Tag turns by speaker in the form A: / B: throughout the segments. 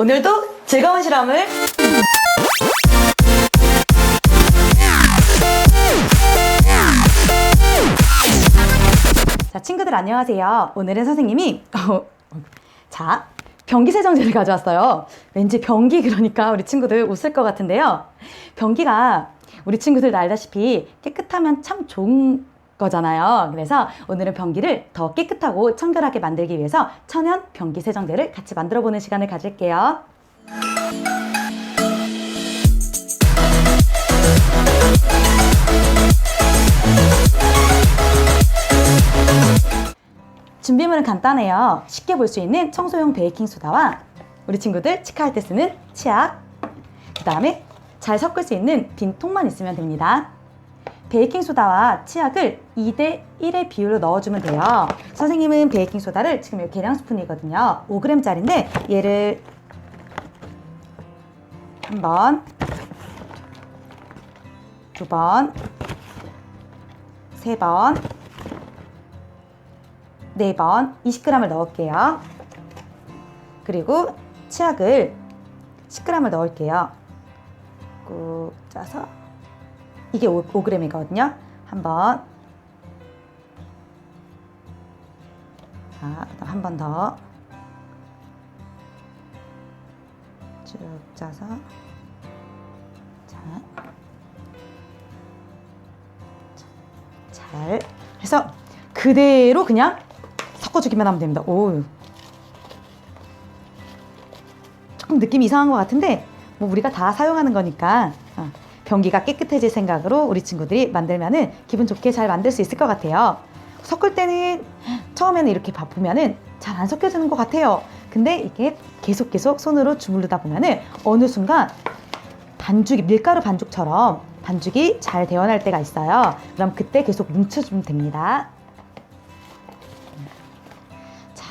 A: 오늘도 즐거운 실험을 자, 친구들 안녕하세요. 오늘은 선생님이 어, 자, 변기 세정제를 가져왔어요. 왠지 변기 그러니까 우리 친구들 웃을 것 같은데요. 변기가 우리 친구들 알다시피 깨끗하면 참 좋은 거잖아요. 그래서 오늘은 변기를 더 깨끗하고 청결하게 만들기 위해서 천연 변기 세정제를 같이 만들어 보는 시간을 가질게요. 준비물은 간단해요. 쉽게 볼 수 있는 청소용 베이킹 소다와 우리 친구들 치카할 때 쓰는 치약, 그 다음에 잘 섞을 수 있는 빈 통만 있으면 됩니다. 베이킹소다와 치약을 2대 1의 비율로 넣어주면 돼요. 선생님은 베이킹소다를 지금 이 계량 스푼이거든요. 5g짜리인데 얘를 한 번, 두 번, 세 번, 네 번 20g을 넣을게요. 그리고 치약을 10g을 넣을게요. 꾹 짜서 이게 5, 5g이거든요. 한번 자, 한 번 더. 쭉 짜서 자. 잘 해서 그대로 그냥 섞어주기만 하면 됩니다. 오. 조금 느낌이 이상한 것 같은데 뭐 우리가 다 사용하는 거니까 어, 변기가 깨끗해질 생각으로 우리 친구들이 만들면은 기분 좋게 잘 만들 수 있을 것 같아요. 섞을 때는 처음에는 이렇게 바쁘면은 잘 안 섞여지는 것 같아요. 근데 이게 계속 계속 손으로 주물르다 보면은 어느 순간 반죽이 밀가루 반죽처럼 반죽이 잘 되어날 때가 있어요. 그럼 그때 계속 뭉쳐주면 됩니다. 자,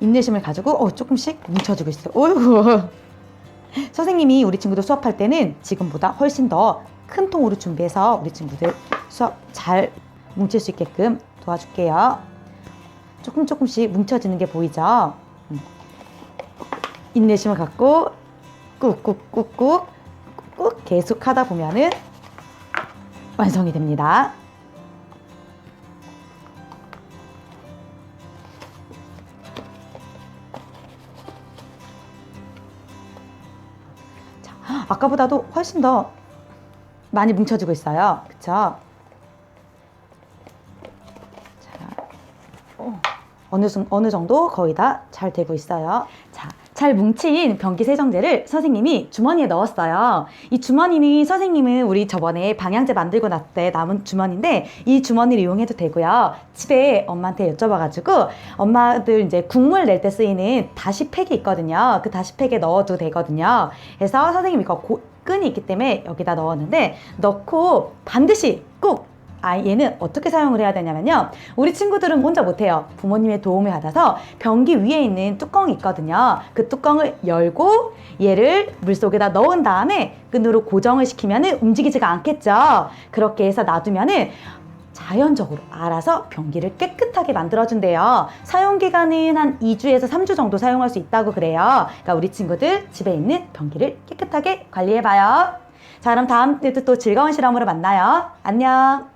A: 인내심을 가지고 어, 조금씩 뭉쳐주고 있어요. 어이구. 선생님이 우리 친구들 수업할 때는 지금보다 훨씬 더 큰 통으로 준비해서 우리 친구들 수업 잘 뭉칠 수 있게끔 도와줄게요. 조금 조금씩 뭉쳐지는 게 보이죠? 음. 인내심을 갖고 꾹꾹꾹꾹 꾹 계속 하다 보면은 완성이 됩니다. 아까보다도 훨씬 더 많이 뭉쳐지고 있어요. 그쵸? 자, 어, 어느, 순- 어느 정도 거의 다 잘 되고 있어요. 자, 잘 뭉친 변기 세정제를 선생님이 주머니에 넣었어요. 이 주머니는 선생님은 우리 저번에 방향제 만들고 났을 때 남은 주머니인데 이 주머니를 이용해도 되고요. 집에 엄마한테 여쭤봐가지고 엄마들 이제 국물 낼 때 쓰이는 다시팩이 있거든요. 그 다시팩에 넣어도 되거든요. 그래서 선생님이 이거 고- 끈이 있기 때문에 여기다 넣었는데 넣고 반드시 꼭 아, 얘는 어떻게 사용을 해야 되냐면요. 우리 친구들은 혼자 못해요. 부모님의 도움을 받아서 변기 위에 있는 뚜껑이 있거든요. 그 뚜껑을 열고 얘를 물 속에다 넣은 다음에 끈으로 고정을 시키면 움직이지가 않겠죠. 그렇게 해서 놔두면은 자연적으로 알아서 변기를 깨끗하게 만들어준대요. 사용 기간은 한 2주에서 3주 정도 사용할 수 있다고 그래요. 그러니까 우리 친구들 집에 있는 변기를 깨끗하게 관리해봐요. 자, 그럼 다음 때도 또 즐거운 실험으로 만나요. 안녕.